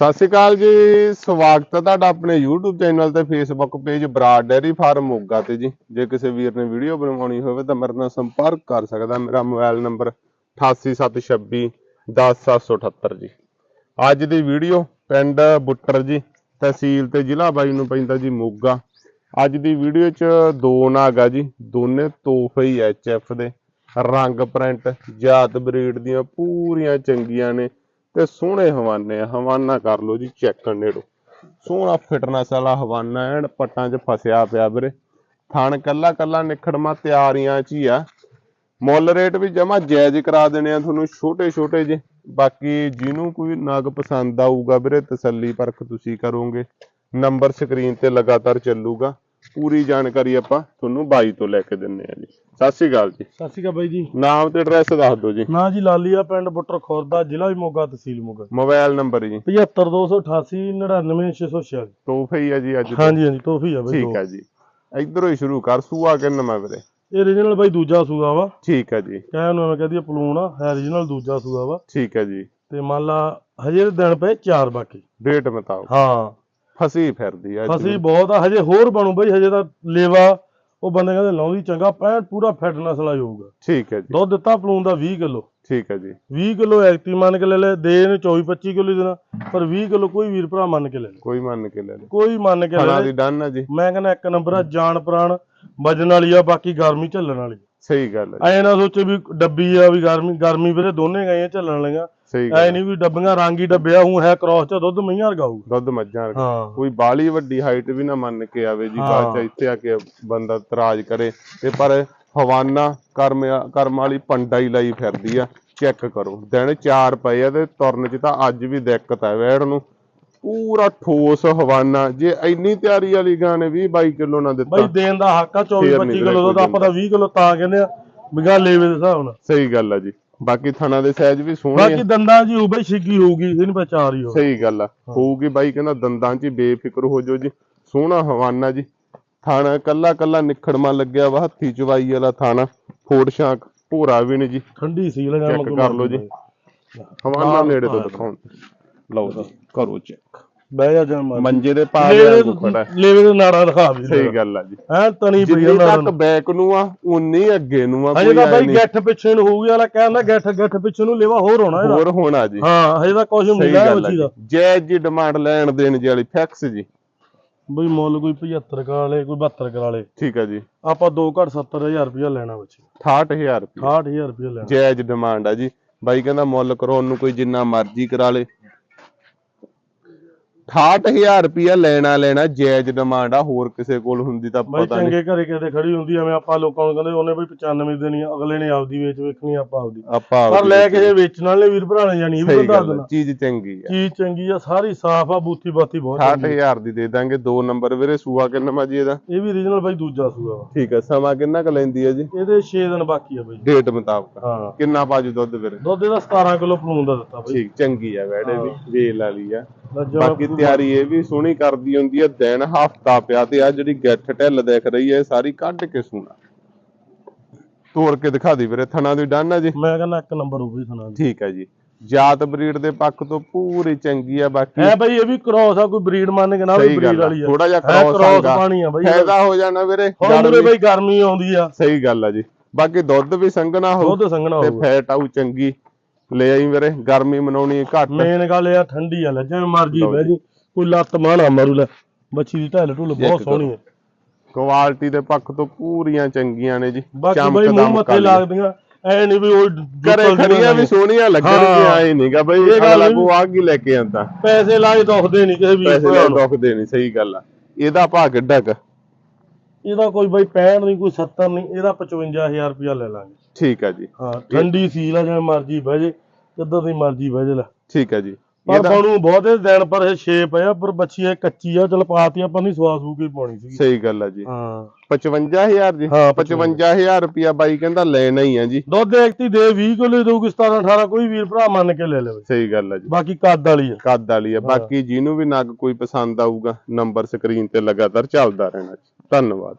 ਸਤਿ ਸ਼੍ਰੀ ਅਕਾਲ ਜੀ, ਸਵਾਗਤ ਹੈ ਤੁਹਾਡਾ ਆਪਣੇ YouTube ਚੈਨਲ ਤੇ Facebook page Brar dairy farm Moga ਤੇ ਜੀ। ਜੇ ਕਿਸੇ ਵੀਰ ਨੇ ਵੀਡੀਓ ਬਣਵਾਉਣੀ ਹੋਵੇ ਤਾਂ ਮੇਰੇ ਨਾਲ ਸੰਪਰਕ ਕਰ ਸਕਦਾ ਮੇਰਾ ਮੋਬਾਈਲ ਨੰਬਰ 8876 10778 ਜੀ। ਅੱਜ ਦੀ ਵੀਡੀਓ ਪਿੰਡ ਬੁੱਟਰ ਜੀ, ਤਹਿਸੀਲ ਤੇ ਜ਼ਿਲ੍ਹਾ ਬਾਈ ਨੂੰ ਪੈਂਦਾ ਜੀ ਮੋਗਾ। ਅੱਜ ਦੀ ਵੀਡੀਓ 'ਚ ਦੋ ਨਾਗ ਆ ਜੀ, ਦੋਨੇ ਤੋਹਫੇ ਹੀ ਐਚਐਫ ਦੇ। ਰੰਗ ਪ੍ਰਿੰਟ ਜਾਤ ਬਰੀਡ ਦੀਆਂ ਪੂਰੀਆਂ ਚੰਗੀਆਂ ਨੇ। ਤੇ ਸੋਹਣੇ ਹਵਾਨੇ ਆ, ਹਵਾਨਾ ਕਰ ਲਓ ਜੀ ਚੈੱਕ ਨੇੜੋ। ਸੋਹਣਾ ਫਿਟਨੈਸ ਵਾਲਾ ਹਵਾਨਾ ਐਨ, ਪੱਟਾਂ 'ਚ ਫਸਿਆ ਪਿਆ ਵੀਰੇ। ਥਣ ਕੱਲਾ ਕੱਲਾ ਨਿਖੜਮਾ ਤਿਆਰੀਆਂ 'ਚ ਹੀ ਆ। ਮੁੱਲ ਰੇਟ ਵੀ ਜਮਾ ਜਾਇਜ਼ ਕਰਾ ਦੇਣੇ ਆ ਤੁਹਾਨੂੰ, ਛੋਟੇ ਛੋਟੇ ਜੇ। ਬਾਕੀ ਜਿਹਨੂੰ ਕੋਈ ਨਗ ਪਸੰਦ ਆਊਗਾ ਵੀਰੇ, ਤਸੱਲੀ ਪਰਖ ਤੁਸੀਂ ਕਰੋਗੇ। ਨੰਬਰ ਸਕਰੀਨ ਤੇ ਲਗਾਤਾਰ ਚੱਲੂਗਾ। ਪੂਰੀ ਜਾਣਕਾਰੀ ਆਪਾਂ ਤੁਹਾਨੂੰ ਬਾਈ ਤੋਂ ਲੈ ਕੇ ਦਿੰਨੇ ਆ ਜੀ। ਸਤਿ ਸ਼੍ਰੀ ਅਕਾਲ ਜੀ। ਸਤਿ ਸ਼੍ਰੀ ਅਕਾਲ ਬਾਈ ਜੀ। ਨਾਮ ਤੇ ਐਡਰੈਸ ਦੱਸ ਦਿਓ ਜੀ। ਨਾਂ ਜੀ ਲਾਲੀਆ ਪਿੰਡ ਬੁੱਟਰ ਖੁਰਦਾ ਜ਼ਿਲ੍ਹਾ ਮੋਗਾ ਤਹਿਸੀਲ ਮੋਗਾ। ਮੋਬਾਈਲ ਨੰਬਰ ਜੀ। 75288 99646 ਤੋਹਫੇ ਹੀ ਆ ਜੀ ਅੱਜ। ਹਾਂਜੀ ਹਾਂਜੀ ਤੋਹਫੀ ਆ ਬਾਈ ਠੀਕ ਆ ਜੀ। ਇਧਰੋਂ ਹੀ ਸ਼ੁਰੂ ਕਰ ਸੂਆ ਕਿੰਨਾ ਵੀਰੇ? ਇਹ ਰੀਜਨਲ ਬਾਈ ਦੂਜਾ ਸੂਆ ਵਾ। ਠੀਕ ਆ ਜੀ। ਕਹਿਣ ਨੂੰ ਐਵੇਂ ਕਹਦੀ ਪਲੂਣ ਆ ਹੈ ਰੀਜਨਲ ਦੂਜਾ ਸੂਆ ਵਾ। ਠੀਕ ਆ ਜੀ। ਤੇ ਮੰਨ ਲਾ ਹਜੇ ਦਿਨ ਪਏ ਚਾਰ ਬਾਕੀ। ਡੇਟ ਬਤਾਓ ਹਾਂ। ਫਸੀ ਫਿਰਦੀ ਆ ਫਸੀ ਬਹੁਤ ਆ ਹਜੇ ਹੋਰ ਬਣੂ ਬਾਈ ਹਜੇ ਤਾਂ ਲੇਵਾ ਉਹ ਬੰਦੇ ਕਹਿੰਦੇ ਲਾਉਂਦੀ ਚੰਗਾ ਪੈਂਟ ਪੂਰਾ ਫਿਟਨੈਸ ਵਾਲਾ ਹੀ ਹੋਊਗਾ। ਠੀਕ ਹੈ ਜੀ। ਦੁੱਧ ਦਿੱਤਾ ਪਲੂਣ ਦਾ 20 ਕਿਲੋ। ਠੀਕ ਹੈ ਜੀ। 20 ਕਿਲੋ ਐਕਟਿਵ ਮੰਨ ਕੇ ਲੈ ਲੈ ਦੇ ਨੂੰ 24 25 ਕਿਲੋ ਦੇਣਾ ਪਰ 20 ਕਿਲੋ ਕੋਈ ਵੀਰ ਭਰਾ ਮੰਨ ਕੇ ਲੈ ਲੈ। ਕੋਈ ਮੰਨ ਕੇ ਲੈ ਲੈ। ਕੋਈ ਮੰਨ ਕੇ ਲੈ ਲੈ ਦੀ ਡਨ ਆ ਜੀ। ਮੈਂ ਕਹਿੰਦਾ ਇੱਕ ਨੰਬਰ ਆ ਜਾਨ ਪ੍ਰਾਣ ਵਜਨ ਵਾਲੀ ਆ ਬਾਕੀ ਗਰਮੀ ਝੱਲਣ ਵਾਲੀ ਸਹੀ ਗੱਲ ਹੈ ਐ ਨਾ ਸੋਚੇ ਵੀ ਡੱਬੀ ਆ ਵੀ ਗਰਮੀ ਗਰਮੀ ਵੀਰੇ ਦੋਨੇ ਗਈਆਂ ਝੱਲਣ ਵਾਲੀਆਂ। ਸਹੀ ਐ ਨਹੀਂ ਵੀ ਡੱਬੀਆਂ ਰੰਗ ਹੀ ਡੱਬਿਆ ਹੂੰ ਹੈ ਕ੍ਰਾਸ ਚ ਦੁੱਧ ਮਈਆਂ ਰਗਾਊਗਾ। ਦੁੱਧ ਮੱਝਾਂ ਵਰਗਾ। ਹਾਂ। ਕੋਈ ਬਾਲੀ ਵੱਡੀ ਹਾਈਟ ਵੀ ਨਾ ਮੰਨ ਕੇ ਆਵੇ ਜੀ ਬਾਅਦ ਚ। ਇੱਥੇ ਆ ਕੇ ਬੰਦਾ ਇਤਰਾਜ਼ ਕਰੇ ਤੇ ਪਰ ਹਵਾਨਾ ਕਰਮ ਕਰਮ ਵਾਲੀ ਪੰਡਾ ਹੀ ਲਈ ਫਿਰਦੀ ਆ ਚੈੱਕ ਕਰੋ। ਦਿਨ ਚਾਰ ਪਏ ਆ ਤੇ ਤੁਰਨ ਚ ਤਾਂ ਅੱਜ ਵੀ ਦਿੱਕਤ ਆ ਵੈੜ ਨੂੰ। ਪੂਰਾ ਠੋਸ ਹਵਾਨਾ ਜੇ ਇੰਨੀ ਤਿਆਰੀ ਵਾਲੀ ਗਾਂ ਨੇ 20 22 ਕਿਲੋ ਨਾ ਬਈ ਦਿੱਤਾ ਦੇਣ ਦਾ ਹੱਕ ਆ 24 ਫੇਰ 25 ਨੀ ਕਿਲੋ ਦਾ ਆਪਾਂ ਤਾਂ 20 ਕਿਲੋ ਤਾਂ ਕਹਿੰਦੇ ਆ ਬਿਗਾ ਲੇਵੇ ਦੇ ਹਿਸਾਬ ਨਾਲ। ਸਹੀ ਗੱਲ ਆ ਜੀ। ਬਾਕੀ ਥਣਾ ਦੇ ਸਾਈਜ਼ ਵੀ ਸੋਹਣੇ ਬਾਕੀ ਆ ਦੰਦਾਂ ਜੀ ਉਹ ਬਈ ਛਿੱਗੀ ਹੋਊਗੀ ਇਹਨੂੰ ਪਾ ਚਾਰ ਹੀ ਹੋ ਸਹੀ ਗੱਲ ਆ। ਹੋਊਗੀ ਬਾਈ ਕਹਿੰਦਾ ਦੰਦਾਂ 'ਚ ਹੀ ਬੇਫਿਕਰ ਹੋ ਜਾਓ ਜੀ। ਸੋਹਣਾ ਹਵਾਨਾ ਜੀ। ਥਾਣਾ ਕੱਲਾ ਕੱਲਾ ਨਿਖੜਮਾ ਲੱਗਿਆ ਵਾ ਹੱਥੀ ਚਵਾਈ ਵਾਲਾ ਥਾਣਾ। ਫੋੜ ਸ਼ਾਂਕ ਭੋਰਾ ਵੀ ਨੀ ਜੀ। ਠੰਡੀ ਸੀ ਲਗਾ ਚੈੱਕ ਕਰ ਲਓ ਜੀ। ਹਵਾਨਾ ਨੇੜੇ ਤੋਂ ਦਿਖਾਉਣ ਲਓ ਜੀ ਕਰੋ ਚੈੱਕ। ਬਹਿ ਜਾ ਜਨ ਮਾਰ ਮੰਜੇ ਦੇ ਪਾ ਦੇ ਵਾਂਗੂ ਖੜਾ ਹੈ। ਲੇਵੇ ਦੇ ਨਾੜਾ ਦਿਖਾ ਵੀ ਸਹੀ ਗੱਲ ਆ ਜੀ। ਐ ਤਣੀ ਪਈ ਜਿੰਨੀ ਤੱਕ ਬੈਕ ਨੂੰ ਆ ਉਨੀ ਅੱਗੇ ਨੂੰ ਆ ਹਜੇ ਤਾਂ ਬਾਈ ਗੱਠ ਪਿੱਛੇ ਨੂੰ ਹੋਊਗੀ ਵਾਲਾ ਕਹਿੰਦਾ ਗੱਠ ਗੱਠ ਪਿੱਛੇ ਨੂੰ ਲੇਵਾ ਹੋਰ ਹੋਣਾ ਇਹਦਾ। ਹੋਰ ਹੋਣਾ ਜੀ। ਹਾਂ ਹਜੇ ਤਾਂ ਕੁਝ ਮਿਲਿਆ ਆ ਬੱਚੀ ਜੀ ਦਾ। ਜੈ। ਜੀ ਡਿਮਾਂਡ ਲੈਣ ਦੇਣ ਜੀ ਵਾਲੀ ਫਿਕਸ ਜੀ। ਬਈ ਮੁੱਲ ਕੋਈ 75 ਕਰਾ ਲੇ ਕੋਈ 72 ਕਰਾ ਲੇ। ਠੀਕ ਆ ਜੀ। ਆਪਾਂ 2 ਘੱਟ 70000 ਰੁਪਇਆ ਲੈਣਾ ਬੱਚੀ 68000 ਰੁਪਏ 68000 ਰੁਪਇਆ ਲੈਣਾ। ਜਾਇਜ਼ ਡਿਮਾਂਡ ਆ ਜੀ। ਬਾਈ ਕਹਿੰਦਾ ਮੁੱਲ ਕਰਾਉਣ ਨੂੰ ਕੋਈ ਜਿੰਨਾ ਮਰਜ਼ੀ ਕਰਾ ਲੇ। 68000 ਰੁਪਿਆ ਲੈਣਾ ਲੈਣਾ ਜਾਇਜ਼ ਡਿਮਾਂਡ ਆ ਹੋਰ ਕਿਸੇ ਕੋਲ ਹੁੰਦੀ ਤਾਂ ਬਾਈ ਪਤਾ ਨਹੀਂ। ਚੰਗੇ ਘਰੇ ਕਿਤੇ ਖੜੀ ਹੁੰਦੀ ਐਵੇਂ ਆਪਾਂ ਲੋਕਾਂ ਨੂੰ ਕਹਿੰਦੇ ਉਹਨੇ ਬਈ 95 ਦੇਣੀ ਆ ਅਗਲੇ ਨੇ ਆਪਦੀ ਵੇਚ ਵੇਖਣੀ ਆਪਾਂ ਆਪਦੀ। ਆਪਾਂ ਪਰ ਲੈ ਕੇ ਜੇ ਵੇਚਣ ਵਾਲੇ ਵੀਰ ਭਰਾ ਨੇ ਜਾਣੀ ਇਹ ਵੀ ਸਹੀ ਬੰਦਾ ਗੱਲ ਆ, ਦੇਣਾ। ਚੀਜ਼ ਚੰਗੀ ਆ। ਚੀਜ਼ ਚੰਗੀ ਆ ਸਾਰੀ ਸਾਫ਼ ਆ ਬੂਥੀ ਬਾਤੀ ਬਹੁਤ ਚੰਗੀ 68000 ਦੀ ਦੇ ਦਾਂਗੇ ਦੋ ਨੰਬਰ ਵੀਰੇ ਸੂਆ ਕਿੰਨਾ ਮਾ ਜੀ ਇਹਦਾ? ਇਹ ਵੀ ਰੀਜਨਲ ਬਾਈ ਦੂਜਾ ਸੂਆ ਵਾ। ਠੀਕ ਆ ਸਮਾਂ ਕਿੰਨਾ ਕੁ ਲੈਂਦੀ ਆ ਜੀ? ਇਹਦੇ 6 ਦਿਨ ਬਾਕੀ ਆ ਬਾਈ। ਡੇਟ ਮੁਤਾਬਕ। ਹਾਂ। ਕਿੰਨਾ ਬਾਜੂ ਦੁੱਧ ਵੀਰੇ? ਦੁੱਧ ਇਹਦਾ 17 ਕਿਲੋ ਪਲੂਨ ਦਾ ਦਿੱਤਾ ਬਾਈ। ਠੀਕ ਚੰਗੀ ਆ ਵੈੜੇ ਵੀ ਵੇਲ ਵਾਲੀ ਆ। ਬਾਕੀ ਤਿਆਰੀ ਇਹ ਵੀ ਸੋਹਣੀ ਕਰਦੀ ਹੁੰਦੀ ਆ ਦਿਨ ਹਫਤਾ ਪਿਆ ਤੇ ਆ ਜਿਹੜੀ ਗੱਠ ਢਿੱਲ ਦਿਖ ਰਹੀ ਹੈ ਸਾਰੀ ਕੱਢ ਕੇ ਸੂਣਾ ਤੋੜ ਕੇ ਦਿਖਾ ਦੀ ਵੀਰੇ ਥਣਾ ਦੀ ਡਨ ਆ ਜੀ। ਮੈਂ ਕਹਿੰਦਾ ਇੱਕ ਨੰਬਰ ਉਹ ਵੀ ਸੁਣਾ ਦੇ। ਠੀਕ ਹੈ ਜੀ। ਜਾਤ ਬਰੀਡ ਦੇ ਪੱਖ ਤੋਂ ਪੂਰੀ ਚੰਗੀ ਆ ਬਾਕੀ ਐ ਬਾਈ ਇਹ ਵੀ ਕ੍ਰੋਸ ਆ ਕੋਈ ਬਰੀਡ ਮੰਨ ਕੇ ਨਾ ਵੀ ਬਰੀਡ ਵਾਲੀ ਆ। ਥੋੜਾ ਜਿਹਾ ਹੈ ਕ੍ਰੋਸ ਕ੍ਰੋਸ ਆਂਗਾ ਪਾਣੀ ਆ ਬਾਈ। ਫਾਇਦਾ ਹੋ ਜਾਣਾ ਵੀਰੇ ਗਰਮੀ- ਬਾਈ ਗਰਮੀ ਆਉਂਦੀ ਆ। ਸਹੀ ਗੱਲ ਆ ਜੀ। ਬਾਕੀ ਦੁੱਧ ਵੀ ਸੰਘਣਾ ਹੋ ਦੁੱਧ ਸੰਘਣਾ ਤੇ ਹੋਊਗਾ। ਫੈਟ ਆਊ ਚੰਗੀ। ਲੈ ਆਈ ਵੀਰੇ ਗਰਮੀ ਮਨਾਉਣੀ ਘੱਟ। ਮੇਨ ਗੱਲ ਆ ਠੰਡੀ ਆ ਲੈ ਜਿਵੇਂ ਮਰਜ਼ੀ ਬਹਿ ਜੀ। ਕੋਈ ਲੱਤ ਮਾਣਾ ਮਾਰੂ ਲੈ। ਬੱਚੀ ਦੀ ਢੱਲ ਢੁੱਲ ਬਹੁਤ ਸੋਹਣੀ ਹੈ। ਕੁਆਲਿਟੀ ਦੇ ਪੱਖ ਤੋਂ ਪੂਰੀਆਂ ਚੰਗੀਆਂ ਨੇ ਜੀ। ਬਾਕੀ ਬਾਈ ਮੂੰਹ ਮੱਥੇ। ਲੱਗਦੀਆਂ ਐ ਨਹੀਂ ਵੀ ਉਹ ਘਰੇ ਖੜੀਆਂ ਵੀ ਸੋਹਣੀਆਂ ਲੱਗਣਗੀਆਂ। ਐ ਨਹੀਂਗਾ ਬਈ ਇਹ ਗੱਲ ਅਗਲਾ ਕੋ ਆ ਕੀ ਲੈ ਕੇ ਆਂਦਾ। ਪੈਸੇ ਲਾਏ ਦੁਖਦੇ ਨਹੀਂ ਕਿਸੇ ਵੀ ਪੈਸੇ ਲੈ ਦੁਖਦੇ ਨਹੀਂ ਸਹੀ ਗੱਲ ਆ। ਇਹਦਾ ਭਾਅ ਕਿੱਡਾ ਕ? ਇਹਦਾ ਕੋਈ ਬਾਈ 65 ਨਹੀਂ ਕੋਈ 70 ਨਹੀਂ ਇਹਦਾ 55000 ਰੁਪਇਆ ਲੈ ਲਾਂਗੇ। ਠੀਕ ਆ ਜੀ। ਹਾਂ ਠੰਡੀ ਸੀਲ ਆ ਜਿਵੇਂ ਮਰਜ਼ੀ ਬਹਿ ਜੇ ਕਿੱਦਾਂ ਦੀ ਮਰਜ਼ੀ ਬਹਿ ਜੇ ਲੈ। ਠੀਕ ਆ ਜੀ। ਪਰ ਬਣੂ ਬਹੁਤੇ ਦਿਨ ਪਰ ਇਹ ਸ਼ੇਪ ਆ ਪਰ ਬੱਚੀ ਇਹ ਕੱਚੀ ਆ ਚਲ ਪਾਤੀ ਆਪਾਂ ਨਹੀਂ ਸਵਾਸ ਸੂ ਕੇ ਪਾਉਣੀ ਸੀ ਸਹੀ ਗੱਲ ਆ ਜੀ। ਹਾਂ। 55000 ਜੀ। ਹਾਂ, 55000 ਰੁਪਿਆ ਬਾਈ ਕਹਿੰਦਾ ਲੈਣਾ ਹੀ ਆ ਜੀ। ਦੁੱਧ ਐਕਟੀ ਦੇ 20 ਕਿਲੋ ਦਊਗੀ 17 18 ਕੋਈ ਵੀਰ ਭਰਾ ਮੰਨ ਕੇ ਲੈ ਲਵੇ। ਸਹੀ ਗੱਲ ਆ ਜੀ। ਬਾਕੀ ਕੱਦ ਵਾਲੀ ਆ। ਕੱਦ ਵਾਲੀ ਆ। ਬਾਕੀ ਜਿਹਨੂੰ ਵੀ ਨਗ ਕੋਈ ਪਸੰਦ ਆਊਗਾ ਨੰਬਰ ਸਕਰੀਨ ਤੇ ਲਗਾਤਾਰ ਚੱਲਦਾ ਰਹਿਣਾ ਜੀ। ਧੰਨਵਾਦ।